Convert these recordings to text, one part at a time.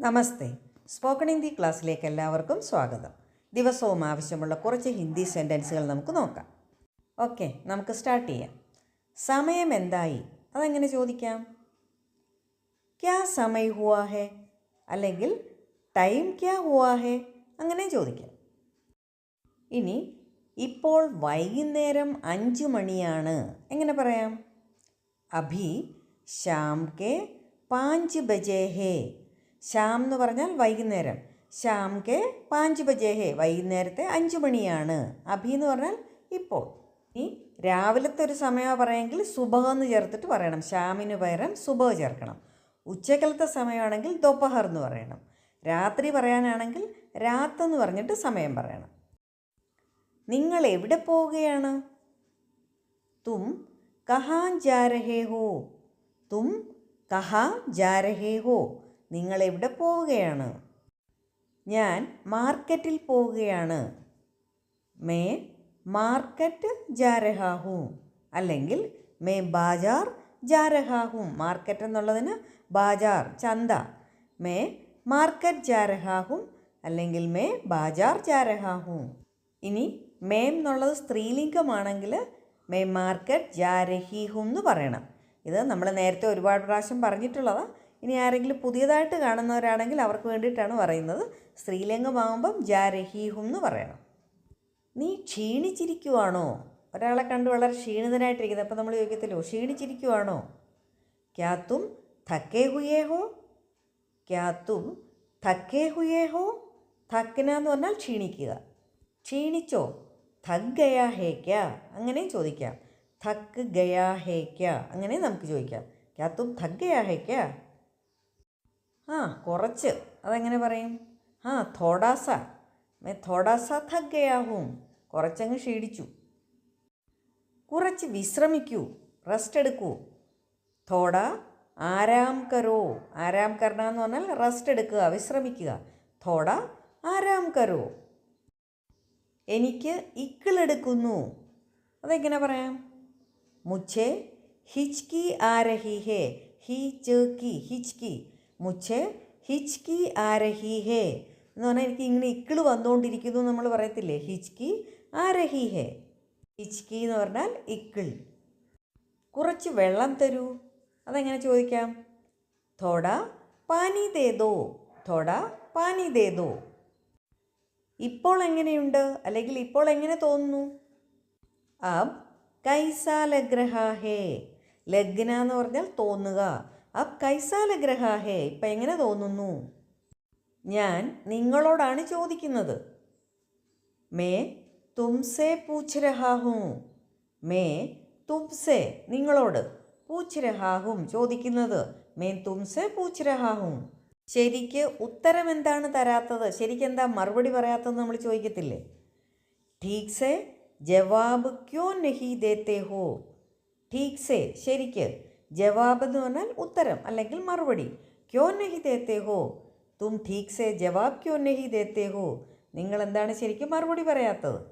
നമസ്തേ. Spoken Hindi ക്ലാസ്സിലേക്ക് എല്ലാവർക്കും സ്വാഗതം. ദിവസവും ആവശ്യമുള്ള കുറച്ച് ഹിന്ദി സെന്റൻസുകൾ നമുക്ക് നോക്കാം. ഓക്കെ നമുക്ക് സ്റ്റാർട്ട് ചെയ്യാം. സമയം എന്തായി? അതെങ്ങനെ ചോദിക്കാം? ക്യാ സമയ ഹുവാ ഹെ? അല്ലെങ്കിൽ ടൈം ക്യാ ഹുവാ ഹെ? അങ്ങനെ ചോദിക്കാം. ഇനി ഇപ്പോൾ വൈകുന്നേരം അഞ്ച് മണിയാണ്. എങ്ങനെ പറയാം? അഭി ശ്യാം കെ പാഞ്ച് ബജേ ഹേ. ശ്യാം എന്ന് പറഞ്ഞാൽ വൈകുന്നേരം. ശ്യാം കെ പാഞ്ച് ബജേ ഹേ വൈകുന്നേരത്തെ അഞ്ച് മണിയാണ്. അഭി എന്ന് പറഞ്ഞാൽ ഇപ്പോൾ. ഈ രാവിലത്തെ ഒരു സമയം പറയുമെങ്കിൽ സുബഹ എന്ന് ചേർത്തിട്ട് പറയണം. ശ്യാമിന് പകരം സുബഹ ചേർക്കണം. ഉച്ചക്കലത്തെ സമയമാണെങ്കിൽ ദൊപ്പഹർ എന്ന് പറയണം. രാത്രി പറയാനാണെങ്കിൽ രാത്ത് എന്ന് പറഞ്ഞിട്ട് സമയം പറയണം. നിങ്ങൾ എവിടെ പോവുകയാണ്? തും കഹാൻ ജാരഹേ ഹോ. തും കഹാ ജാരഹേ ഹോ. നിങ്ങൾ എവിടെ പോവുകയാണ്? ഞാൻ മാർക്കറ്റിൽ പോവുകയാണ്. മേ മാർക്കറ്റ് ജാരഹാഹും. അല്ലെങ്കിൽ മേ ബാജാർ ജാരഹാഹും. മാർക്കറ്റ് എന്നുള്ളതിന് ബാജാർ ചന്ത. മേ മാർക്കറ്റ് ജാരഹാഹും. അല്ലെങ്കിൽ മേ ബാജാർ ജാരഹാഹും. ഇനി മേം എന്നുള്ളത് സ്ത്രീലിംഗമാണെങ്കിൽ മേ മാർക്കറ്റ് ജാരഹീഹും എന്ന് പറയണം. ഇത് നമ്മൾ നേരത്തെ ഒരുപാട് പ്രാവശ്യം പറഞ്ഞിട്ടുള്ളതാണ് ഇനി ആരെങ്കിലും പുതിയതായിട്ട് കാണുന്നവരാണെങ്കിൽ അവർക്ക് വേണ്ടിയിട്ടാണ് പറയുന്നത്. സ്ത്രീലിംഗമാകുമ്പം ജാരഹീഹും എന്ന് പറയണം. നീ ക്ഷീണിച്ചിരിക്കുവാണോ? ഒരാളെ കണ്ട് വളരെ ക്ഷീണിതനായിട്ടിരിക്കുന്നത്. അപ്പോൾ നമ്മൾ ചോദിക്കത്തില്ലോ ക്ഷീണിച്ചിരിക്കുവാണോ? ക്യാത്തും ഥക്കേ ഹുയേഹോ ക്യാത്തും ഥക്കേ ഹുയേഹോ ഥക്കന എന്ന് പറഞ്ഞാൽ ക്ഷീണിക്കുക. ക്ഷീണിച്ചോ? ഥക് ഗയാ ഹേക്ക അങ്ങനെ ചോദിക്കാം. ഥക്ക് ഗയാ ഹേക്ക അങ്ങനെ നമുക്ക് ചോദിക്കാം. ക്യാത്തും ഥക് ഗയാ ഹേക്ക ആ കുറച്ച്. അതെങ്ങനെ പറയും? ആ തോടാസ മേ തോടാസ തഗ്ഗയാവും കുറച്ചങ്ങ് ക്ഷീണിച്ചു. കുറച്ച് വിശ്രമിക്കൂ. റെസ്റ്റ് എടുക്കൂ. തോട ആരാം കരോ. ആരാം കരണ എന്ന് പറഞ്ഞാൽ റെസ്റ്റ് എടുക്കുക വിശ്രമിക്കുക. തോട ആരാം കരോ. എനിക്ക് ഇക്കിളെടുക്കുന്നു അതെങ്ങനെ പറയാം? മുച്ചേ ഹിച്കി ആരഹി ഹേ ഹിച്ച് കി ഹിച്കി. മുച്ചേ ഹിച്കി ആരഹി ഹേ എന്ന് പറഞ്ഞാൽ എനിക്ക് ഇങ്ങനെ ഇക്കിൾ വന്നുകൊണ്ടിരിക്കുന്നു നമ്മൾ പറയത്തില്ലേ? ഹിച്കി ആരഹി ഹേ ഹിച്കി എന്ന് പറഞ്ഞാൽ ഇക്കിൾ. കുറച്ച് വെള്ളം തരൂ. അതെങ്ങനെ ചോദിക്കാം? തോട പാനി തേതോ തോട പാനി തേതോ ഇപ്പോൾ എങ്ങനെയുണ്ട്? അല്ലെങ്കിൽ ഇപ്പോൾ എങ്ങനെ തോന്നുന്നു? അബ് കൈസ ലഗ്രഹ ഹേ ലഗ്ന എന്ന് പറഞ്ഞാൽ തോന്നുക. അബ് കൈസ ലഗ്രഹ ഹേ ഇപ്പം എങ്ങനെ തോന്നുന്നു ഞാൻ നിങ്ങളോടാണ് ചോദിക്കുന്നത് മേ തുംസെ പൂച്ച് രഹാ ഹൂം മേ തുംസെ നിങ്ങളോട് പൂച്ച് രഹാ ഹൂം ചോദിക്കുന്നത് മേ തുംസെ പൂച്ച് രഹാ ഹൂം ശരിക്ക് ഉത്തരം എന്താണ് തരാത്തത് ശരിക്കെന്താ മറുപടി പറയാത്തതെന്ന് നമ്മൾ ചോദിക്കത്തില്ലേ ठीक से ജവാബ് ക്യോ നഹി ദേത്തെ ഹോ ठीक से ശരിക്ക് ജവാബ് എന്ന് പറഞ്ഞാൽ ഉത്തരം അല്ലെങ്കിൽ മറുപടി. ക്യോ നഹി ദേത്തേ ഹോ? തും ഠീക് സെ ജവാബ് ക്യോ നഹി ദേത്തേ ഹോ? നിങ്ങൾ എന്താണ് ശരിക്കും മറുപടി പറയാത്തത്?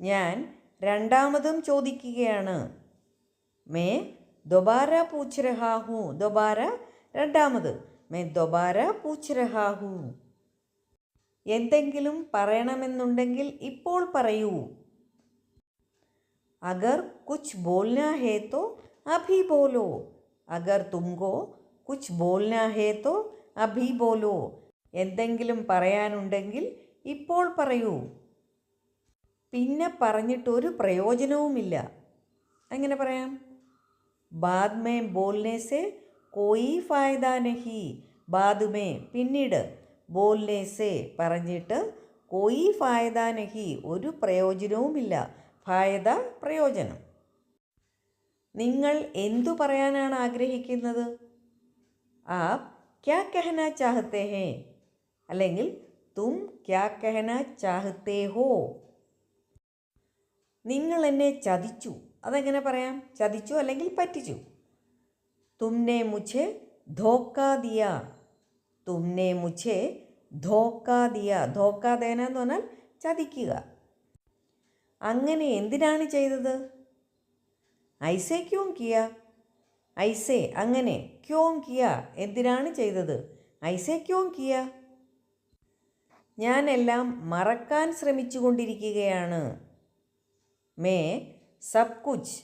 ഞാൻ രണ്ടാമതും ചോദിക്കുകയാണ്. മേ ദൊബാര പൂച്ച് രഹാ ദൊബാര രണ്ടാമത്. മേ ദൊബാര പൂച്ച് രഹാ എന്തെങ്കിലും പറയണമെന്നുണ്ടെങ്കിൽ ഇപ്പോൾ പറയൂ. അഗർ കുച്ച് ബോൽനാ ഹേത്തോ अभी बोलो अगर तुमको कुछ बोलना है तो अभी बोलो എന്തെങ്കിലും പറയാനുണ്ടെങ്കിൽ ഇപ്പോൾ പറയൂ പിന്നെ പറഞ്ഞിട്ടൊരു പ്രയോജനവുമില്ല എങ്ങനെ പറയാം ബാദ് മേ ബോൽനെ സെ കോയി ഫായദ നഹി ബാദ് മേ പിന്നീട് ബോൽനെ സെ പറഞ്ഞിട്ട് കോയി ഫായദ നഹി ഒരു പ്രയോജനവുമില്ല ഫായദ പ്രയോജനം നിങ്ങൾ എന്തു പറയാനാണ് ആഗ്രഹിക്കുന്നത്? ആപ് ക്യാ കഹന ചാഹത്തെ ഹേ. അല്ലെങ്കിൽ തും ക്യാ കഹന ചാഹത്തെ ഹോ. നിങ്ങൾ എന്നെ ചതിച്ചു. അതെങ്ങനെ പറയാം? ചതിച്ചു അല്ലെങ്കിൽ പറ്റിച്ചു? തുമ്നെ മുഛെ ധോക്കാ ദിയ. തുമ്നെ മുझे ധോക്കാ ദിയ. ധോക്കാ ദേന എന്ന് പറഞ്ഞാൽ ചതിക്കുക. അങ്ങനെ എന്തിനാണ് ചെയ്തത്? ഐസേ ക്യോം കിയ? ഐസേ അങ്ങനെ. ക്യോം കിയ എന്തിനാണ് ചെയ്തത്? ഐസേ ക്യോം കിയ? ഞാനെല്ലാം മറക്കാൻ ശ്രമിച്ചുകൊണ്ടിരിക്കുകയാണ്. മേ സബ് കുച്ച്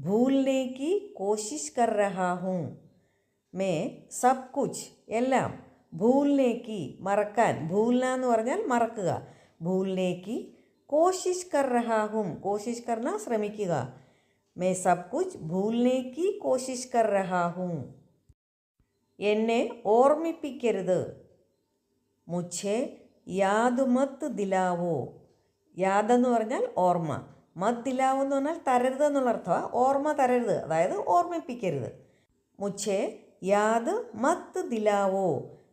ഭൂൽനെ കോശിഷ് കർ രഹാ ഹും മേ സബ് കുച്ച് എല്ലാം ഭൂൽനേക്ക് മറക്കാൻ ഭൂൽന എന്ന് പറഞ്ഞാൽ മറക്കുക. ഭൂൽനേക്ക് കോശിഷ് കർ രഹാഹും കോശിഷ് കർണ ശ്രമിക്കുക. മേ भूलने की कोशिश कर रहा हूँ। എന്നെ ഓർമ്മിപ്പിക്കരുത് മുച്ഛേ യാതു മത്ത് ദിലാവോ യാതെന്ന് പറഞ്ഞാൽ ഓർമ്മ। മത് ദിലാവോ എന്ന് പറഞ്ഞാൽ തരരുത് എന്നുള്ള അർത്ഥമാണ് ഓർമ്മ തരരുത്. അതായത് ഓർമ്മിപ്പിക്കരുത് മുച്ഛേ യാത് മത്ത് ദിലാവോ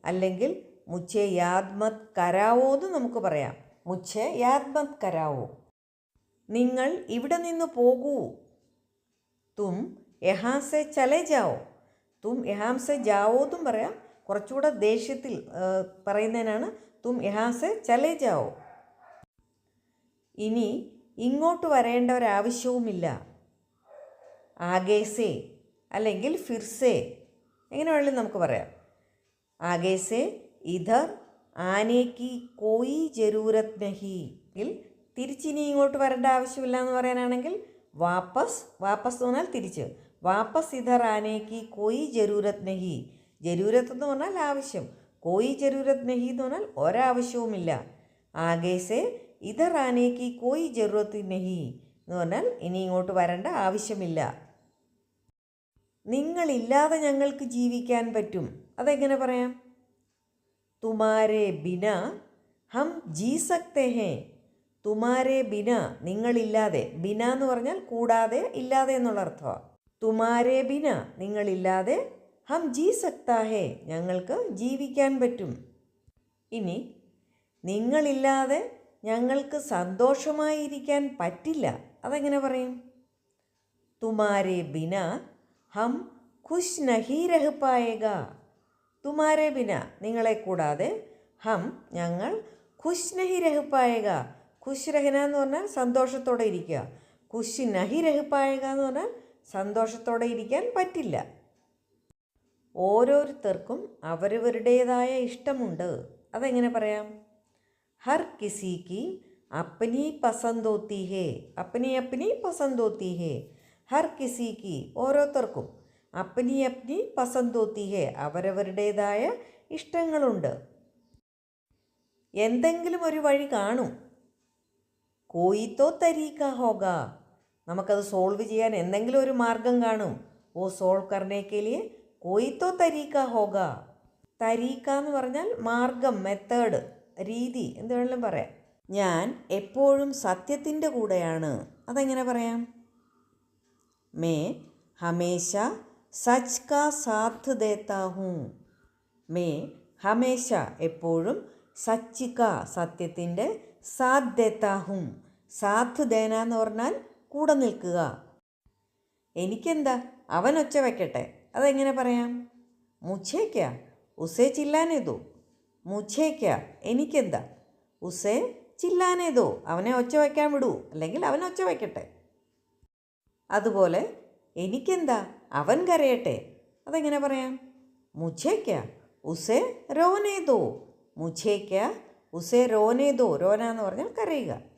അല്ലെങ്കിൽ മുച്ഛേ യാദ് മത് കരാവോ എന്ന് നമുക്ക് പറയാം. മുച്ഛേ യാദ് മത് കരാവോ. നിങ്ങൾ ഇവിടെ നിന്ന് പോകൂ. തും യഹാം സെ ചലേ ജാവോ തും യഹാം സെ ജാവോ എന്നും പറയാം. കുറച്ചുകൂടെ ദേഷ്യത്തിൽ പറയുന്നതിനാണ് തും യഹാം സെ ചലേ ജാവോ ഇനി ഇങ്ങോട്ട് വരേണ്ട ഒരാവശ്യവുമില്ല ആഗേസേ അല്ലെങ്കിൽ ഫിർസേ എങ്ങനെ വേണമെങ്കിലും നമുക്ക് പറയാം. ആഗേസേ ഇധർ ആനേക്ക് കോയി ജരൂരത് നഹി തിരിച്ചിനി ഇങ്ങോട്ട് വരേണ്ട ആവശ്യമില്ല എന്ന് പറയാനാണെങ്കിൽ വാപ്പസ് വാപ്പസ് എന്ന് പറഞ്ഞാൽ തിരിച്ച്. വാപ്പസ് ഇധർ ആനേക്ക് കോയി ജരൂരത് നഹി. ജരൂരത്ത് എന്ന് പറഞ്ഞാൽ ആവശ്യം. കോയി ജരൂരത് നഹി എന്ന് പറഞ്ഞാൽ ഒരാവശ്യവുമില്ല. ആകേസെ ഇധർ ആനേക്ക് കോയി ജരൂരത്ത് നഹി എന്ന് പറഞ്ഞാൽ ഇനി ഇങ്ങോട്ട് വരേണ്ട ആവശ്യമില്ല. നിങ്ങളില്ലാതെ ഞങ്ങൾക്ക് ജീവിക്കാൻ പറ്റും. അതെങ്ങനെ പറയാം? തുമാരെ ബിന ഹം ജീ സക്തേ ഹേ. തുമാരെ ബിന നിങ്ങളില്ലാതെ. ബിന എന്ന് പറഞ്ഞാൽ കൂടാതെ ഇല്ലാതെ എന്നുള്ള അർത്ഥമാണ് തുമാരെ ബിന നിങ്ങളില്ലാതെ. ഹം ജീ സക്താഹേ ഞങ്ങൾക്ക് ജീവിക്കാൻ പറ്റും. ഇനി നിങ്ങളില്ലാതെ ഞങ്ങൾക്ക് സന്തോഷമായിരിക്കാൻ പറ്റില്ല. അതെങ്ങനെ പറയും? തുമാരെ ബിന ഹം ഖുഷ് നഹി രഹ് തുമാരെ ബിന നിങ്ങളെ കൂടാതെ ഹം ഞങ്ങൾ ഖുഷ് നഹി രഹ് ഖുഷ് രഹന എന്ന് പറഞ്ഞാൽ സന്തോഷത്തോടെ ഇരിക്കുക. ഖുഷ് നഹി രഹിപ്പായക എന്ന് പറഞ്ഞാൽ സന്തോഷത്തോടെ ഇരിക്കാൻ പറ്റില്ല. ഓരോരുത്തർക്കും അവരവരുടേതായ ഇഷ്ടമുണ്ട്. അതെങ്ങനെ പറയാം? ഹർ കിസിക്ക് അപ്പനി പസന്തോത്തി ഹേ അപ്പനി അപ്പനി പസന്തോത്തി ഹേ ഹർ കിസിക്ക് ഓരോരുത്തർക്കും അപ്പനി അപ്പനി പസന്തോത്തി ഹേ അവരവരുടേതായ ഇഷ്ടങ്ങളുണ്ട്. എന്തെങ്കിലും ഒരു വഴി കാണും. കോയിത്തോ തരീക്ക ഹോഗ. നമുക്കത് സോൾവ് ചെയ്യാൻ എന്തെങ്കിലും ഒരു മാർഗം കാണും. ഓ സോൾവ് കർണേക്കെ ലിയെ കോയിത്തോ തരീക്ക ഹോഗ. തരീക്ക എന്ന് പറഞ്ഞാൽ മാർഗം മെത്തേഡ് രീതി എന്ത് വേണമെങ്കിലും പറയാം. ഞാൻ എപ്പോഴും സത്യത്തിന്റെ കൂടെയാണ്. അതെങ്ങനെ പറയാം? മേ ഹമേശ സച്ച് കാ സാത്ത് ദേത്താ ഹൂം. മേ ഹമേശ എപ്പോഴും സച്ചിക്ക സത്യത്തിന്റെ സാത്ത് സാത്ത് ദേന എന്ന് പറഞ്ഞാൽ കൂടെ നിൽക്കുക. എനിക്കെന്താ? അവൻ ഒച്ച വയ്ക്കട്ടെ അതെങ്ങനെ പറയാം? മുച്ചേക്ക ഉസേ ചില്ലാനേതോ? മുച്ചേക്ക എനിക്കെന്താ? ഉസേ ചില്ലാനേതോ? അവനെ ഒച്ച വയ്ക്കാൻ വിടൂ. അല്ലെങ്കിൽ അവൻ ഒച്ച വയ്ക്കട്ടെ അതുപോലെ എനിക്കെന്താ? അവൻ കരയട്ടെ. അതെങ്ങനെ പറയാം? മുച്ചേക്ക ഉസേ രോനേതോ? മുച്ചേക്ക ഉസേ രോനേതോ? രോന എന്ന് പറഞ്ഞാൽ കരയുക.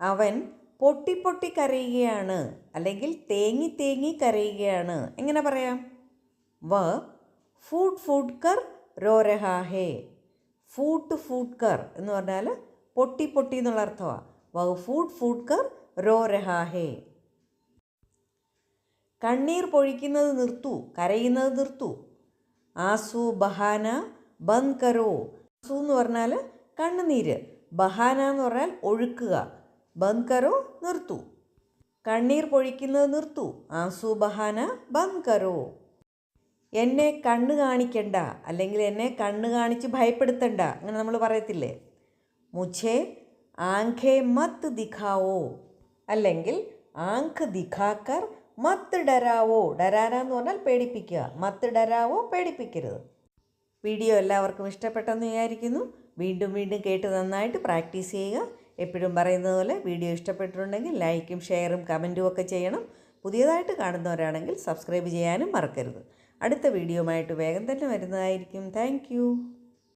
അവൻ പൊട്ടി പൊട്ടി കരയുകയാണ് അല്ലെങ്കിൽ തേങ്ങി തേങ്ങി കരയുകയാണ്. എങ്ങനെ പറയാം? വ ഫൂഡ് ഫൂഡ് കർ രോരഹാഹേ ഫൂട്ട് ഫൂഡ് കർ എന്ന് പറഞ്ഞാൽ പൊട്ടി പൊട്ടി എന്നുള്ള അർത്ഥമാണ് വ ഫൂഡ് ഫൂഡ് കർ രോരഹാഹേ കണ്ണീർ പൊഴിക്കുന്നത് നിർത്തു കരയുന്നത് നിർത്തു. ആസു ബഹാന ബന്ദ് കരോ. ആസു എന്ന് പറഞ്ഞാൽ കണ്ണുനീര്. ബഹാന എന്ന് പറഞ്ഞാൽ ഒഴുക്കുക. ബന്ദ് കരോ നിർത്തൂ. കണ്ണീർ പൊഴിക്കുന്നത് നിർത്തു. ആസു ബഹാന ബന്ദ് കരോ എന്നെ കണ്ണ് കാണിക്കണ്ട. അല്ലെങ്കിൽ എന്നെ കണ്ണ് കാണിച്ച് ഭയപ്പെടുത്തണ്ട. അങ്ങനെ നമ്മൾ പറയത്തില്ലേ? മുച്ഛേ ആംഖേ മത്ത് ദിഖാവോ. അല്ലെങ്കിൽ ആങ്ക് ദിഖാക്കർ മത്ത് ഡരാവോ. ഡരാന എന്ന് പറഞ്ഞാൽ പേടിപ്പിക്കുക. മത്ത് ഡരാവോ പേടിപ്പിക്കരുത്. വീഡിയോ എല്ലാവർക്കും ഇഷ്ടപ്പെട്ടെന്ന് വിചാരിക്കുന്നു. വീണ്ടും വീണ്ടും കേട്ട് നന്നായിട്ട് പ്രാക്ടീസ് ചെയ്യുക. എപ്പോഴും പറയുന്നത് പോലെ വീഡിയോ ഇഷ്ടപ്പെട്ടിട്ടുണ്ടെങ്കിൽ ലൈക്കും ഷെയറും കമന്റും ഒക്കെ ചെയ്യണം. പുതിയതായിട്ട് കാണുന്നവരാണെങ്കിൽ സബ്സ്ക്രൈബ് ചെയ്യാനും മറക്കരുത്. അടുത്ത വീഡിയോയുമായിട്ട് വേഗം തന്നെ വരുന്നതായിരിക്കും. താങ്ക്